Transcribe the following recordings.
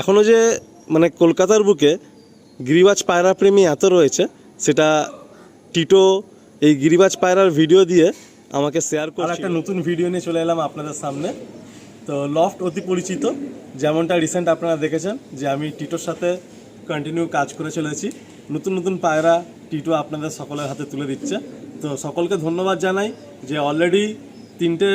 এখনও যে মানে কলকাতার বুকে গিরিবাজ পায়রা প্রেমী এত রয়েছে সেটা টিটো এই গিরিবাজ পায়রার ভিডিও দিয়ে আমাকে শেয়ার করে একটা নতুন ভিডিও নিয়ে চলে এলাম আপনাদের সামনে। তো লফট অতি পরিচিত যেমনটা রিসেন্ট আপনারা দেখেছেন যে আমি টিটোর সাথে কন্টিনিউ কাজ করে চলেছি। নতুন নতুন পায়রা টিটো আপনাদের সকলের হাতে তুলে দিচ্ছে। তো সকলকে ধন্যবাদ জানাই যে অলরেডি তিনটে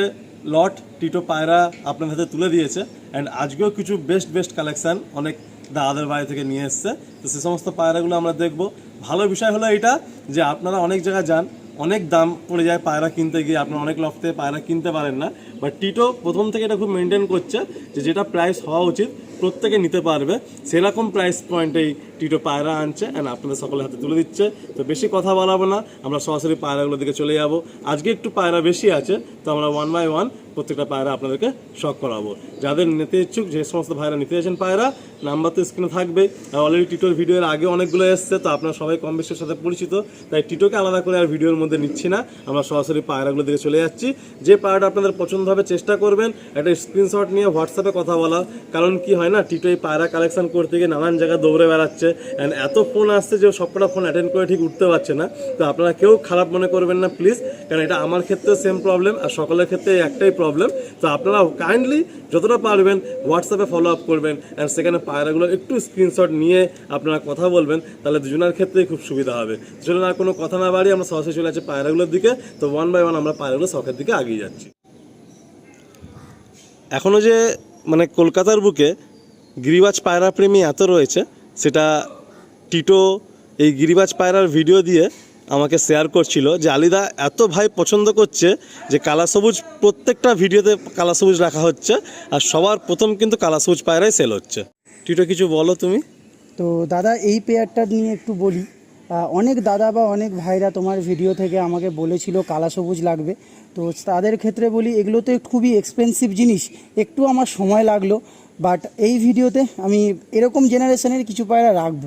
লট টিটো পায়রা আপনার হাতে তুলে দিয়েছে। অ্যান্ড আজকেও কিছু বেস্ট বেস্ট কালেকশান অনেক দাদাদের বাড়ি থেকে নিয়ে এসছে। তো সে সমস্ত পায়রাগুলো আমরা দেখব। ভালো বিষয় হলো এটা যে আপনারা অনেক জায়গায় যান, অনেক দাম পড়ে যায় পায়রা কিনতে গিয়ে। আপনারা অনেক লফতে পায়রা কিনতে পারেন না। বাট টিটো প্রথম থেকে এটা খুব মেনটেন করছে যে যেটা প্রাইস হওয়া উচিত প্রত্যেকে নিতে পারবে। সেরকম প্রাইস পয়েন্টেই টিটো পায়রা আনছে অ্যান্ড আপনাদের সকলের হাতে তুলে দিচ্ছে। তো বেশি কথা বলাবো না, আমরা সরাসরি পায়রাগুলোর দিকে চলে যাব। আজকে একটু পায়রা বেশি আছে, তো আমরা ওয়ান বাই ওয়ান প্রত্যেকটা পায়রা আপনাদেরকে শখ করাবো। যাদের নিতে ইচ্ছুক, যে সমস্ত ভাইরা নিতে চাইছেন পায়রা, নাম্বার তো স্ক্রিনে থাকবে আর অলরেডি টিটোর ভিডিওর আগে অনেকগুলো এসছে, তো আপনারা সবাই কম বেশির সাথে পরিচিত। তাই টিটোকে আলাদা করে আর ভিডিওর মধ্যে নিচ্ছি না। আমরা সরাসরি পায়রাগুলো দিকে চলে যাচ্ছি। যে পায়রাটা আপনাদের পছন্দ হবে, চেষ্টা করবেন একটা স্ক্রিনশট নিয়ে হোয়াটসঅ্যাপে কথা বলা কারণ কি হয় না টিটো এই পায়রা কালেকশন করতে গিয়ে নানান জায়গায় দৌড়ে বেড়াচ্ছে। অ্যান্ড এত ফোন আসছে যে সবকটা ফোন অ্যাটেন্ড করে ঠিক উঠতে পারছে না। তো আপনারা কেউ খারাপ মনে করবেন না প্লিজ কারণ এটা আমার ক্ষেত্রে সেম প্রবলেম আর সকলের ক্ষেত্রে একটাই প্রবলেম তো আপনারা কাইন্ডলি যতটা পারবেন হোয়াটসঅ্যাপে ফলো আপ করবেন অ্যান্ড সেখানে পায়রাগুলো একটু স্ক্রিনশট নিয়ে আপনারা কথা বলবেন, তাহলে দুজনের ক্ষেত্রেই খুব সুবিধা হবে। চলুন আর কোনো কথা না বাড়ি আমরা সরাসরি চলে যাচ্ছি পায়রাগুলোর দিকে। তো ওয়ান বাই ওয়ান আমরা পায়রাগুলো শখের দিকে এগিয়ে যাচ্ছি। এখনও যে মানে কলকাতার বুকে গিরিবাজ পায়রা প্রেমী এত রয়েছে, সেটা টিটো এই গিরিবাজ পায়রার ভিডিও দিয়ে আমাকে শেয়ার করছিল যে আলিদা এত ভাই পছন্দ করছে যে কালা সবুজ প্রত্যেকটা ভিডিওতে কালা সবুজ রাখা হচ্ছে আর সবার প্রথম কিন্তু কালা সবুজ পায়রাই সেল হচ্ছে। টিটো, কিছু বলো তুমি? তো দাদা, এই পেয়ারটা নিয়ে একটু বলি। অনেক দাদা বা অনেক ভাইরা তোমার ভিডিও থেকে আমাকে বলেছিল কালা সবুজ লাগবে। তো তাদের ক্ষেত্রে বলি এগুলো তো খুবই এক্সপেন্সিভ জিনিস। একটু আমার সময় লাগল বাট এই ভিডিওতে আমি এরকম জেনারেশনের কিছু পায়রা রাখব।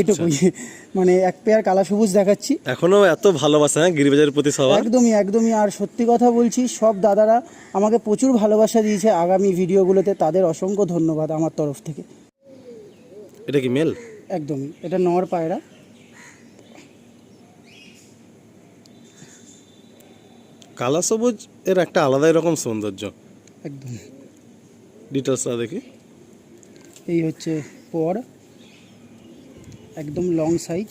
এটুকুই মানে এক পেয়ার কালা সবুজ দেখাচ্ছি। এখনও এত ভালোবাসা হ্যাঁ গিরিবাজের প্রতি সবার? একদমই একদমই। আর সত্যি কথা বলছি সব দাদারা আমাকে প্রচুর ভালোবাসা দিয়েছে আগামী ভিডিওগুলোতে। তাদের অসংখ্য ধন্যবাদ আমার তরফ থেকে। এটা কি মেল? একদমই। এটা নর পায়রা। কালা সবুজ এর একটা আলাদাই রকম সৌন্দর্য। একদম। ডিটেলসটা দেখি। এই হচ্ছে পর। একদম লং সাইজ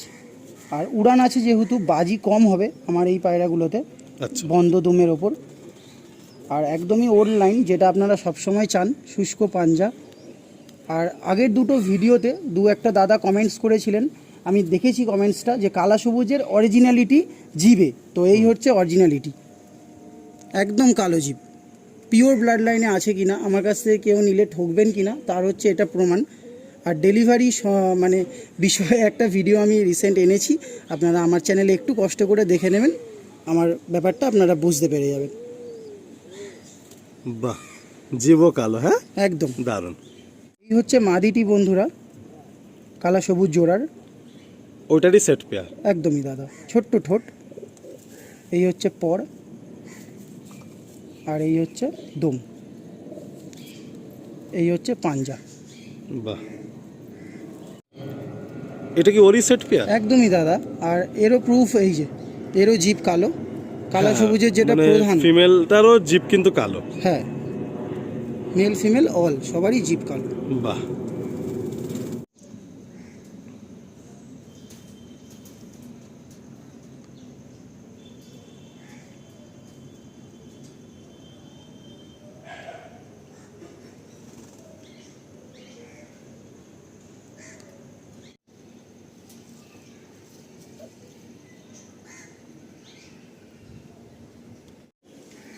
আর উড়ান আছে যেহেতু বাজি কম হবে আমার এই পায়রাগুলোতে আচ্ছা। বন্ধ দুমের ওপর। আর একদমই ওল্ড লাইন যেটা আপনারা সবসময় চান শুষ্ক পাঞ্জা। আর আগের দুটো ভিডিওতে দু একটা দাদা কমেন্টস করেছিলেন আমি দেখেছি কমেন্টসটা যে কালা সবুজের অরিজিনালিটি জিবে। তো এই হচ্ছে অরিজিনালিটি একদম কালো জিপ পিওর ব্লাড লাইনে আছে কিনা আমার কাছ থেকে কেউ নিলে ঠকবেন কিনা তার হচ্ছে এটা প্রমাণ। আর ডেলিভারি মানে বিষয়ে একটা ভিডিও আমি রিসেন্ট এনেছি। আপনারা আমার চ্যানেলে একটু কষ্ট করে দেখে নেবেন। আমার ব্যাপারটা আপনারা বুঝতে পেরে যাবেন। বাহ জীবও কালো হ্যাঁ? একদম। দারুণ। এই হচ্ছে মাদিটি বন্ধুরা কালা সবুজ জোড়ার। ওইটারই সেট পেয়ার একদমই দাদা ছোট্ট ঠোঁট। এই হচ্ছে পর। আর এই হচ্ছে দম। এই হচ্ছে পাঞ্জা। বাহ। এটা কি ওরই সেট পেয়ার একদমই দাদা। আর এরও প্রুফ এই যে এরও জিপ কালো। কালো সবুজের যেটা মানে প্রধান। ফিমেলটারও জিপ কিন্তু কালো। হ্যাঁ মেল ফিমেল অল সবারই জিপ কালো। বাহ।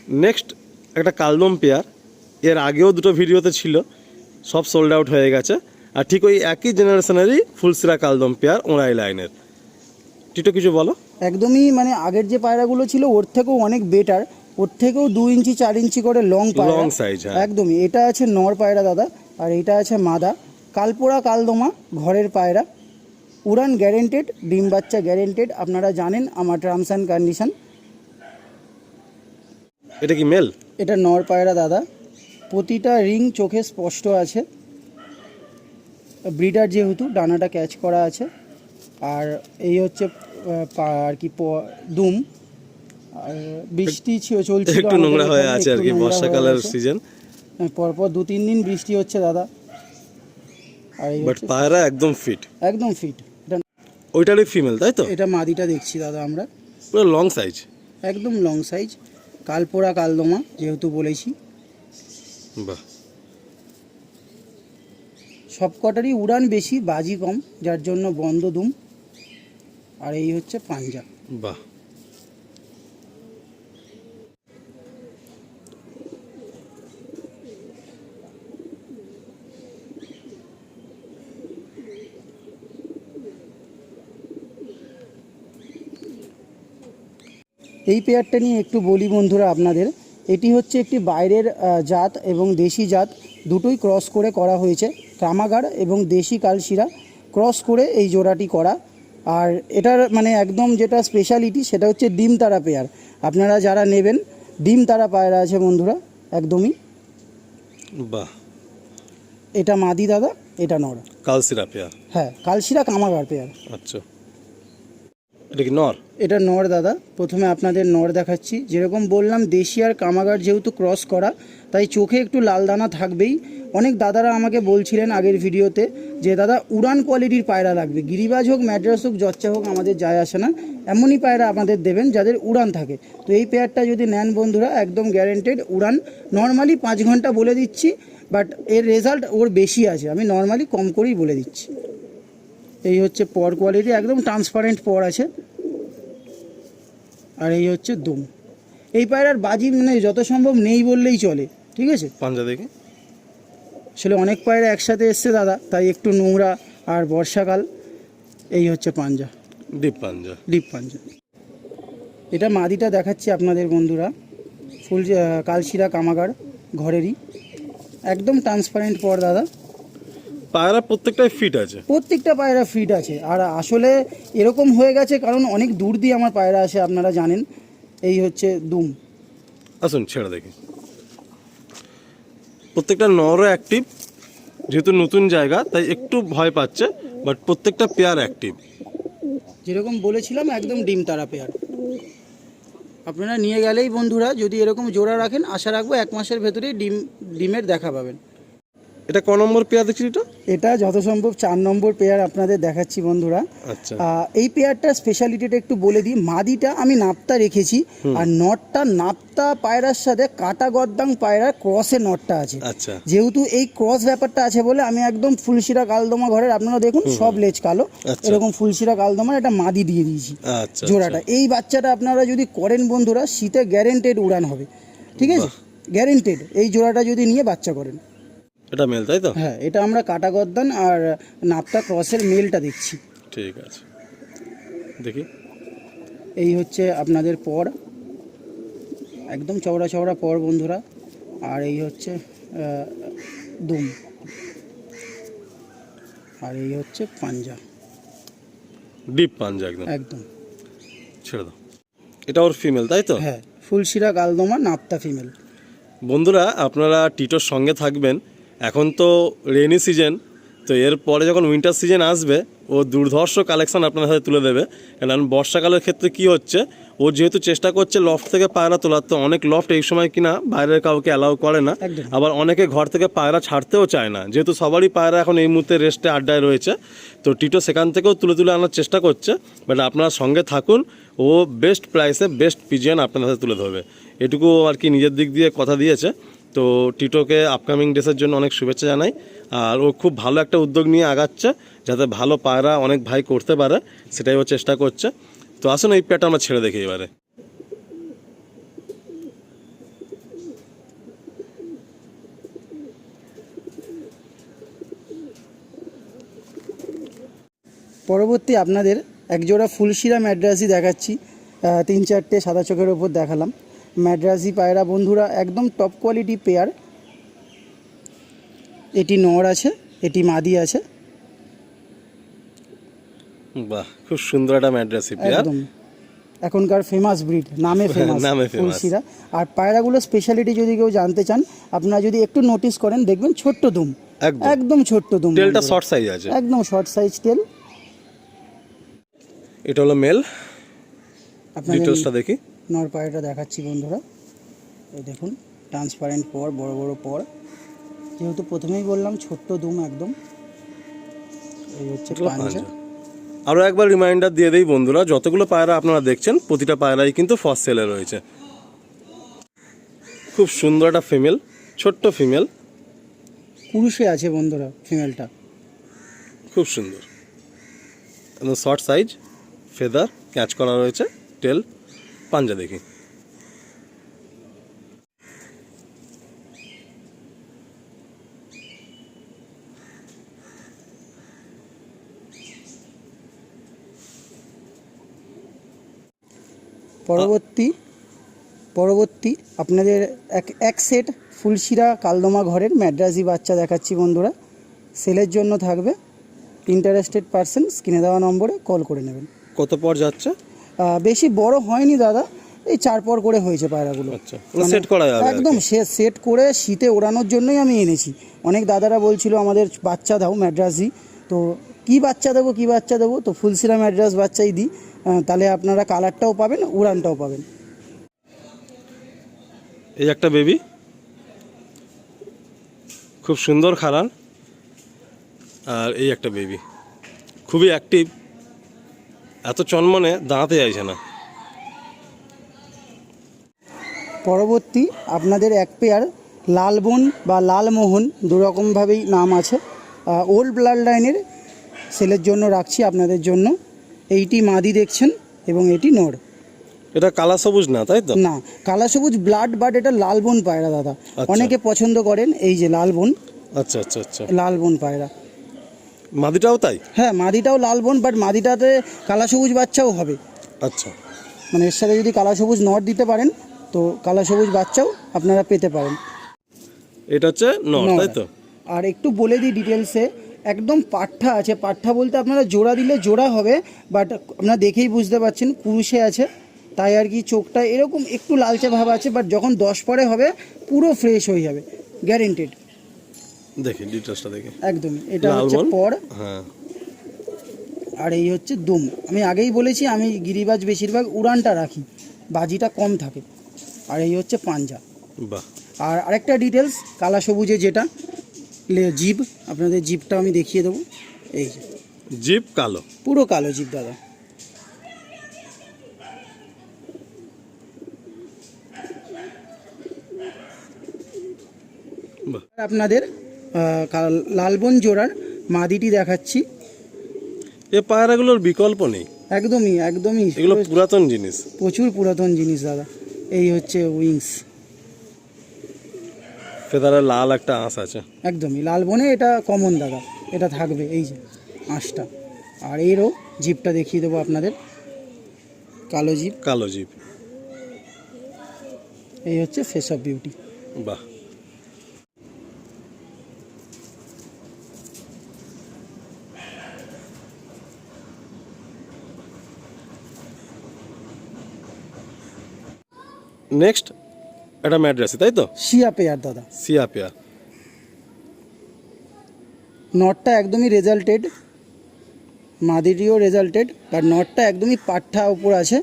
নেক্সট একটা কালদম পেয়ার। এর আগেও দুটো ভিডিওতে ছিল সব সোল্ড আউট হয়ে গেছে। আর ঠিক ওই একই জেনারেশনেরই ফুলসিরা কালদম পেয়ার ওঁড়াই লাইনের। টিটো কিছু বলো? একদমই মানে আগের যে পায়রাগুলো ছিল ওর থেকেও অনেক বেটার ওর থেকেও দু ইঞ্চি চার ইঞ্চি করে লং পায়রা। Size, হ্যাঁ। একদমই এটা আছে নর পায়রা দাদা আর এটা আছে মাদা। কালপোড়া কালদমা ঘরের পায়রা। উড়ান গ্যারেন্টেড ডিম বাচ্চা গ্যারেন্টেড আপনারা জানেন আমার টার্মস অ্যান্ড কন্ডিশন এটা কি মেল? এটা নর পায়রা দাদা। প্রতিটা রিং চোখে স্পষ্ট আছে। ব্রিডার যেহেতু ডানাটা ক্যাচ করা আছে। আর এই হচ্ছে আর কি দুম। আর বৃষ্টি ছিল চলছিল একটু নোংরা হয়ে আছে আর কি বর্ষাকালের সিজন হ্যাঁ, পরপর দু তিন দিন বৃষ্টি হচ্ছে দাদা। আর এই বাট পায়রা একদম ফিট একদম ফিট এটা ওইটারই ফিমেল তাই তো? এটা মাদিটা দেখছি দাদা আমরা। পুরো লং সাইজ একদম লং সাইজ কালপোড়া কালদমা যেহেতু বলেছি। বাহ। সব কটারই উড়ান বেশি বাজি কম যার জন্য বন্ধ দুম। আর এই হচ্ছে পাঞ্জাব। বাহ। এই পেয়ারটা নিয়ে একটু বলি বন্ধুরা আপনাদের। এটি হচ্ছে একটি বাইরের জাত এবং দেশি জাত। দুটোই ক্রস করে করা হয়েছে। কামাগার এবং দেশি কালশিরা ক্রস করে এই জোড়াটি করা। আর এটার মানে একদম যেটা স্পেশালিটি সেটা হচ্ছে ডিম তারা পেয়ার আপনারা যারা নেবেন ডিম তারা পায়রা আছে বন্ধুরা একদমই। বাহ। এটা মাদি দাদা এটা নর। কালশিরা পেয়ার হ্যাঁ কালশিরা কামাগার পেয়ার আচ্ছা। এটা কি নর? এটা নর দাদা। প্রথমে আপনাদের নর দেখাচ্ছি। যেরকম বললাম, দেশি আর কামাগার যেহেতু ক্রস করা, তাই চোখে একটু লাল দানা থাকবেই। অনেক দাদারা আমাকে বলছিলেন আগের ভিডিওতে যে, দাদা, উড়ান কোয়ালিটির পায়রা লাগবে। গিরিবাজ হোক, ম্যাড্রাস হোক, জচ্চা হোক, আমাদের যায় আসে না। এমনই পায়রা আমাদের দেবেন যাদের উড়ান থাকে। তো এই পেয়ারটা যদি নেন বন্ধুরা, একদম গ্যারেন্টেড উড়ান। নর্মালি পাঁচ ঘণ্টা বলে দিচ্ছি বাট এর রেজাল্ট ওর বেশি আছে। আমি নর্মালি কম করেই বলে দিচ্ছি। এই হচ্ছে পর কোয়ালিটি একদম ট্রান্সপারেন্ট পর আছে। আর এই হচ্ছে দম। এই পায়রার বাজি মানে যত সম্ভব নেই বললেই চলে ঠিক আছে? পাঞ্জা দেখি। আসলে অনেক পায়রা একসাথে এসছে দাদা তাই একটু নোংরা আর বর্ষাকাল। এই হচ্ছে পাঞ্জা। ডিপ পাঞ্জা। ডিপ পাঞ্জা। এটা মাদিটা দেখাচ্ছি আপনাদের বন্ধুরা। ফুল কালশিরা কামাগার ঘরেরই। একদম ট্রান্সপারেন্ট পর দাদা। পায়রা প্রত্যেকটাই ফিট আছে। প্রত্যেকটা পায়রা ফিট আছে। আর আসলে এরকম হয়ে গেছে কারণ অনেক দূর দিয়ে আমার পায়রা আসে আপনারা জানেন। এই হচ্ছে দুম। আসুন ছেড়ে দেখি। প্রত্যেকটা নরও অ্যাক্টিভ যেহেতু নতুন জায়গা তাই একটু ভয় পাচ্ছে বাট প্রত্যেকটা পেয়ার অ্যাক্টিভ যেরকম বলেছিলাম একদম ডিম তারা পেয়ার আপনারা নিয়ে গেলেই বন্ধুরা যদি এরকম জোড়া রাখেন আশা রাখব এক মাসের ভেতরেই ডিম ডিমের দেখা পাবেন। এটা ক নম্বর পেয়ার দেখছি এটা? এটা যত সম্ভব চার নম্বর পেয়ার আপনাদের দেখাচ্ছি বন্ধুরা। আচ্ছা। এই পেয়ারটার স্পেশালিটিটা একটু বলে দিই। মাদিটা আমি নাপতা রেখেছি আর নটটা নাপতা পায়রার সাথে কাটা গদ্দাং পায়রার ক্রসে নটটা আছে। আচ্ছা। যেহেতু এই ক্রস ব্যাপারটা আছে বলে আমি একদম ফুলশিরা কালদমা ঘরের আপনারা দেখুন সব লেজ কালো আচ্ছা। এরকম ফুলশিরা কালদমার একটা মাদি দিয়ে দিয়েছি আচ্ছা জোড়াটা। এই বাচ্চাটা আপনারা যদি করেন বন্ধুরা শীতে গ্যারেন্টেড উড়ান হবে। ঠিক আছে? গ্যারেন্টেড এই জোড়াটা যদি নিয়ে বাচ্চা করেন। এটা মেল তাই তো? হ্যাঁ এটা আমরা কাটা গদ্দান আর নাপতা ক্রসের মেলটা দেখছি। ঠিক আছে। দেখি। এই হচ্ছে আপনাদের পর। একদম চওড়া চওড়া পর বন্ধুরা। আর এই হচ্ছে দুম। আর এই হচ্ছে পাঞ্জা। ডিপ পাঞ্জা একদম। একদম। ছেড়ে দাও। এটা ওর ফিমেল তাই তো? হ্যাঁ ফুলশিরা গালদমা নাপতা ফিমেল বন্ধুরা আপনারা টিটোর সঙ্গে থাকবেন। এখন তো রেনি সিজন তো এরপরে যখন উইন্টার সিজন আসবে ও দুর্ধর্ষ কালেকশন আপনার সাথে তুলে দেবে। কারণ বর্ষাকালের ক্ষেত্রে কি হচ্ছে ও যেহেতু চেষ্টা করছে লফট থেকে পায়রা তোলার তো অনেক লফট এই সময় কিনা বাইরের কাউকে অ্যালাউ করে না। আবার অনেকে ঘর থেকে পায়রা ছাড়তেও চায় না। যেহেতু সবারই পায়রা এখন এই মুহূর্তে রেস্টে আড্ডায় রয়েছে তো টিটো সেখান থেকেও তুলে তুলে আনার চেষ্টা করছে। বাট আপনারা সঙ্গে থাকুন ও বেস্ট প্রাইসে বেস্ট পিজিয়ান আপনার হাতে তুলে ধরবে। এটুকু আর কি নিজের দিক দিয়ে কথা দিয়েছে। তো টিটোকে আপকামিং ডেসের জন্য অনেক শুভেচ্ছা জানাই। আর ও খুব ভালো একটা উদ্যোগ নিয়ে আগাচ্ছে, যাতে ভালো পায়রা অনেক ভাই করতে পারে, সেটাই ও চেষ্টা করছে। তো আসুন এই পেয়ারটা আমরা ছেড়ে দেখি এবারে। পরবর্তী আপনাদের একজোড়া ফুলশিরা ম্যাড্রাসি দেখাচ্ছি তিন চারটে সাদা চোখের ওপর দেখালাম। ম্যাড্রাসি পায়রা বন্ধুরা একদম টপ কোয়ালিটি পেয়ার এটি নর আছে এটি মাদি আছে। বাহ খুব সুন্দর একটা ম্যাড্রাসি পেয়ার একদম। এখনকার ফেমাস ব্রিড নামে ফেমাস নামে আর পায়রাগুলো স্পেশালিটি যদি কেউ জানতে চান আপনারা যদি একটু নোটিস করেন দেখবেন ছোট্ট দুম। একদম। ছোট্ট দুম টেলটা শর্ট সাইজ আছে। একদম শর্ট সাইজ টেল এটা হলো মেল ডিটেলসটা দেখি। নর পায়রাটা দেখাচ্ছি বন্ধুরা। এই দেখুন ট্রান্সপারেন্ট পর বড় বড় পর। যেহেতু প্রথমেই বললাম ছোট্ট দুম একদম। এই হচ্ছে পাঞ্জা। আরও একবার রিমাইন্ডার দিয়ে দেই বন্ধুরা যতগুলো পায়রা আপনারা দেখছেন প্রতিটা পায়রাই কিন্তু ফার্স্ট সেলে রয়েছে। খুব সুন্দর একটা ফিমেল ছোট্ট ফিমেল কুরুশে আছে বন্ধুরা ফিমেলটা খুব সুন্দর। শর্ট সাইজ ফেদার ক্যাচ করা রয়েছে টেল পাঞ্জা দেখি। পরবর্তী পরবর্তী আপনাদের এক এক সেট ফুলশিরা কালদমা ঘরের ম্যাড্রাসি বাচ্চা দেখাচ্ছি বন্ধুরা। সেলের জন্য থাকবে। ইন্টারেস্টেড পারসন স্ক্রিনে দেওয়া নম্বরে কল করে নেবেন। কত পর যাচ্ছে? বেশি বড় হয়নি দাদা। এই চার পর করে হয়েছে পায়রাগুলো। আচ্ছা সেট করা যাবে একদম সে সেট করে শীতে ওড়ানোর জন্যই আমি এনেছি। অনেক দাদারা বলছিল আমাদের বাচ্চা দাও ম্যাড্রাসি তো কি বাচ্চা দেবো কি বাচ্চা দেবো? তো ফুলসিরা ম্যাড্রাস বাচ্চাই দিই। তাহলে আপনারা কালারটাও পাবেন উড়ানটাও পাবেন। এই একটা বেবি খুব সুন্দর খারান আর এই একটা বেবি খুবই অ্যাক্টিভ এত চনমনে দাঁড়াতে চাইছে না। পরবর্তী আপনাদের এক পেয়ার লালবন বা লালমোহন দুরকমভাবেই নাম আছে। ওল্ড ব্লাড লাইনের সেলের জন্য রাখছি আপনাদের জন্য। এইটি মাদি দেখছেন এবং এটি নড় এটা কালা সবুজ না তাই তো? না কালা সবুজ ব্লাড বাট এটা লালবন পায়রা দাদা। আচ্ছা। অনেকে পছন্দ করেন এই যে লালবন। আচ্ছা আচ্ছা আচ্ছা। লালবন পায়রা। মাদিটাও তাই? হ্যাঁ মাদিটাও লালবন বাট মাদিটাতে কালা সবুজ বাচ্চাও হবে। আচ্ছা। মানে এর সাথে যদি কালা সবুজ নট দিতে পারেন তো কালা সবুজ বাচ্চাও আপনারা পেতে পারেন। এটা হচ্ছে নর। তাই তো? আর একটু বলে দিই ডিটেলসে একদম পাঠা আছে। পাঠা বলতে আপনারা জোড়া দিলে জোড়া হবে বাট আপনারা দেখেই বুঝতে পারছেন কুরুশে আছে তাই আর কি চোখটা এরকম একটু লালচে ভাব আছে বাট যখন দশ পরে হবে পুরো ফ্রেশ হয়ে যাবে গ্যারেন্টেড দেখি ডিটেলসটা দেখি একদমই এটা হচ্ছে পর। হ্যাঁ। আর এই হচ্ছে দুম। আমি আগেই বলেছি আমি গিরিবাজ বেশিরভাগ উড়ানটা রাখি বাজিটা কম থাকে। আর এই হচ্ছে পাঞ্জা। বাহ। আর আরেকটা ডিটেলস কালা সবুজে যেটা জিভ আপনাদের জিভটা আমি দেখিয়ে দেবো। এই যে জিপ কালো? পুরো কালো জিভ দাদা। আপনাদের লালবন জোড়ার মাদিটি দেখাচ্ছি। এ পায়রাগুলোর বিকল্প নেই। একদমই একদমই। এগুলো পুরাতন জিনিস। প্রচুর পুরাতন জিনিস দাদা। এই হচ্ছে উইংস ফেদারে লাল একটা আঁশ আছে। একদমই লাল বনে এটা কমন দাদা। এটা থাকবে এই যে আঁশটা। আর এরও জিপটা দেখিয়ে দেবো আপনাদের। কালো জিপ। কালো জিপ। এই হচ্ছে ফেস অফ বিউটি বাহ। নেক্সট এটা ম্যাড্রাসি তাই তো? শিয়া পেয়ার দাদা। সিয়া পেয়ার। নটটা একদমই রেজাল্টেড মাদিটিও রেজাল্টেড বাট নটটা একদমই পাঠা উপর আছে।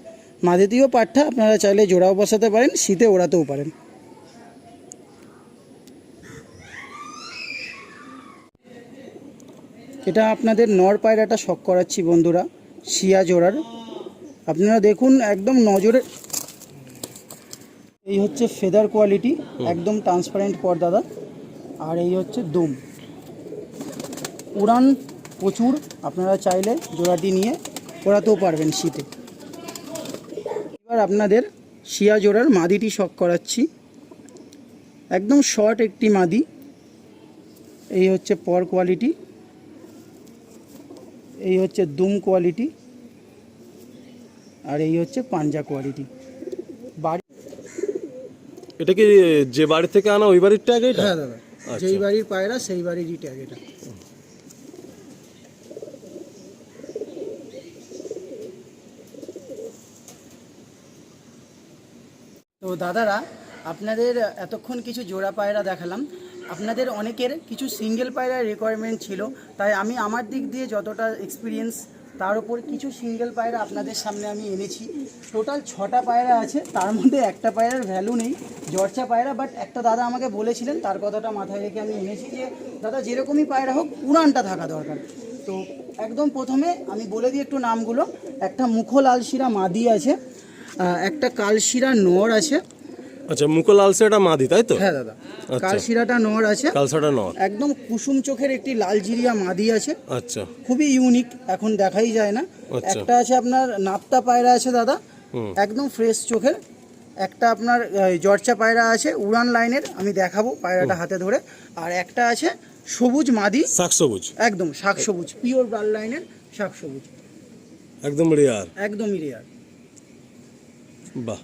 মাদিটিও পাঠা আপনারা চাইলে জোড়াও বসাতে পারেন শীতে ওড়াতেও পারেন। এটা আপনাদের নর পায়রাটা শখ করাচ্ছি বন্ধুরা শিয়া জোড়ার। আপনারা দেখুন একদম নজরে এই হচ্ছে ফেদার কোয়ালিটি একদম ট্রান্সপারেন্ট পর দাদা। আর এই হচ্ছে দুম উড়ান প্রচুর আপনারা চাইলে জোড়াটি নিয়ে ওড়াতেও পারবেন শীতে। এবার আপনাদের শিয়া জোড়ার মাদিটি শখ করাচ্ছি। একদম শর্ট একটি মাদি। এই হচ্ছে পর কোয়ালিটি এই হচ্ছে দুম কোয়ালিটি আর এই হচ্ছে পাঞ্জা কোয়ালিটি এটা কি যে বাড়ি থেকে আনা ওই বাড়ির ট্যাগ এটা? হ্যাঁ দাদা আচ্ছা। যেই বাড়ির পায়রা সেই বাড়িরই ট্যাগ এটা। তো দাদারা আপনাদের এতক্ষণ কিছু জোড়া পায়রা দেখালাম। আপনাদের অনেকের কিছু সিঙ্গেল পায়রার রিকোয়ারমেন্ট ছিল তাই আমি আমার দিক দিয়ে যতটা এক্সপিরিয়েন্স তার উপর কিছু সিঙ্গেল পায়রা আপনাদের সামনে আমি এনেছি। টোটাল ছটা পায়রা আছে, তার মধ্যে একটা পায়রার ভ্যালু নেই, জর্চা পায়রা বাট একটা দাদা আমাকে বলেছিলেন, তার কথাটা মাথায় রেখে আমি এনেছি যে, দাদা যেরকমই পায়রা হোক উড়ানটা থাকা দরকার। তো একদম প্রথমে আমি বলে দিই একটু নামগুলো। একটা মুখো লালশিরা মাদি আছে একটা কালশিরা নর আছে আচ্ছা মুকুল আলসেটা মাদি তাই তো? হ্যাঁ দাদা। কালশিরাটা নর আছে। কালসাটা নর। একদম কুসুম চোখের একটি লাল জিরিয়া মাদি আছে। আচ্ছা। খুবই ইউনিক এখন দেখাই যায় না। আচ্ছা। একটা আছে আপনার নাপ্তা পায়রা আছে দাদা। একদম ফ্রেশ চোখের। একটা আপনার জর্চা পায়রা আছে উড়ান লাইনের। আমি দেখাবো পায়রাটা হাতে ধরে। আর একটা আছে সবুজ মাদি। শাক সবুজ? একদম শাক সবুজ। পিওর ব্রাল লাইনের শাক সবুজ। একদম রেয়ার একদমই রেয়ার বাহ।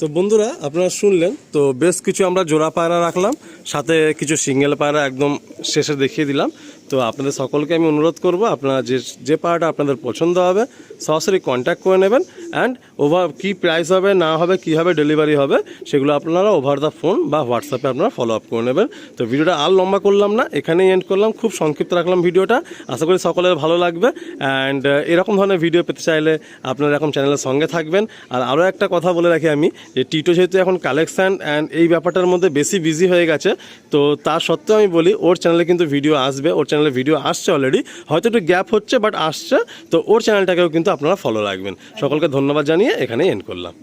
তো বন্ধুরা, আপনারা শুনলেন, তো বেশ কিছু আমরা জোড়া পায়রা রাখলাম, সাথে কিছু সিঙ্গেল পায়রা একদম শেষে দেখিয়ে দিলাম। তো আপনাদের সকলকে আমি অনুরোধ করব, আপনারা যে যে পায়রাটা আপনাদের পছন্দ হবে, সরাসরি কন্ট্যাক্ট করে নেবেন অ্যান্ড ওভার কী প্রাইস হবে, না হবে, কীভাবে ডেলিভারি হবে, সেগুলো আপনারা ওভার দ্য ফোন বা হোয়াটসঅ্যাপে আপনারা ফলো আপ করে নেবেন। তো ভিডিওটা আর লম্বা করলাম না, এখানেই এন্ড করলাম, খুব সংক্ষিপ্ত রাখলাম ভিডিওটা। আশা করি সকলের ভালো লাগবে অ্যান্ড এরকম ধরনের ভিডিও পেতে চাইলে আপনারা এখন চ্যানেলের সঙ্গে থাকবেন। আর আরও একটা কথা বলে রাখি আমি, যে টিটো যেহেতু এখন কালেকশান অ্যান্ড এই ব্যাপারটার মধ্যে বেশি বিজি হয়ে গেছে, তো তার সত্ত্বেও আমি বলি, ওর চ্যানেলে কিন্তু ভিডিও আসবে, ওর চ্যানেলে ভিডিও আসছে অলরেডি হয়তো একটু গ্যাপ হচ্ছে বাট আসছে। তো ওর চ্যানেলটাকেও কিন্তু আপনারা ফলো রাখবেন। সকলকে ধন্যবাদ জানিয়ে এখানে এন্ড করলাম।